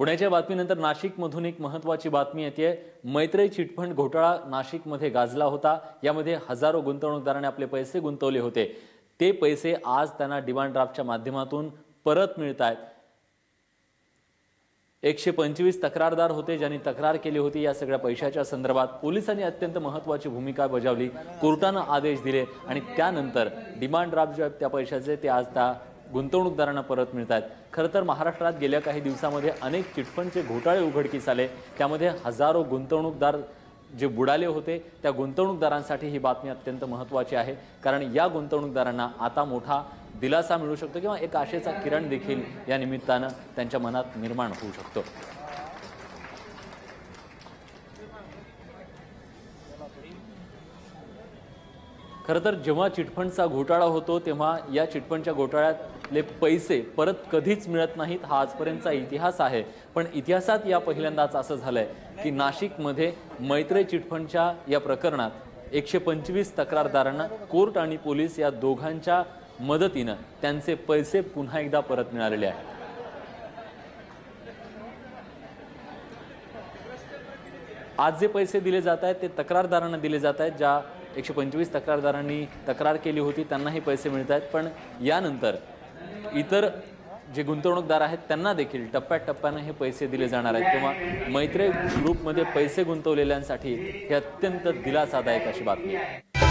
पुण्याच्या बातमीनंतर नाशिकमधून एक महत्वाची बातमी येते. मैत्री चिटफंड घोटाळा नाशिकमध्ये गाजला होता. यामध्ये हजारो गुंतवणूकदारांनी आपले पैसे गुंतवले होते. ते पैसे आज त्यांना डिमांड ड्राफ्टच्या माध्यमातून परत मिळत आहेत एकशे पंचवीस तक्रारदार होते ज्यांनी तक्रार केली होती या सगळ्या पैशाच्या संदर्भात. पोलिसांनी अत्यंत महत्वाची भूमिका बजावली. कोर्टानं आदेश दिले आणि त्यानंतर डिमांड ड्राफ्ट जे त्या पैशाचे ते आज त्या गुंतवणूकदारांना परत मिळत आहेत खरं तर महाराष्ट्रात गेल्या काही दिवसामध्ये अनेक चिटफंडचे घोटाळे उघडकीस आले. त्यामध्ये हजारो गुंतवणूकदार जे बुडाले होते त्या गुंतवणूकदारांसाठी ही बातमी अत्यंत महत्त्वाची आहे. कारण या गुंतवणूकदारांना आता मोठा दिलासा मिळू शकतो किंवा एक आशेचा किरण देखील या निमित्तानं त्यांच्या मनात निर्माण होऊ शकतो. खरं तर जेव्हा चिटफंडचा घोटाळा होतो तेव्हा या चिटफंडच्या घोटाळ्यातले पैसे परत कधीच मिळत नाहीत हा आजपर्यंतचा इतिहास आहे. पण इतिहासात या पहिल्यांदाच असं झालंय की नाशिकमध्ये मैत्री चिटफंडच्या या प्रकरणात एकशे पंचवीस तक्रारदारांना कोर्ट आणि पोलीस या दोघांच्या मदतीनं त्यांचे पैसे पुन्हा एकदा परत मिळालेले आहेत. आज जे पैसे दिले जात आहेत ते तक्रारदारांना दिले जात आहेत ज्या एकशे पंचवीस तक्रारदारांनी तक्रार केली होती त्यांनाही पैसे मिळत आहेत पण यानंतर इतर जे गुंतवणूकदार आहेत त्यांना देखील टप्प्याटप्प्यानं हे पैसे दिले जाणार आहेत. किंवा मैत्री ग्रुपमध्ये पैसे गुंतवलेल्यांसाठी हे अत्यंत दिलासादायक अशी बातमी आहे.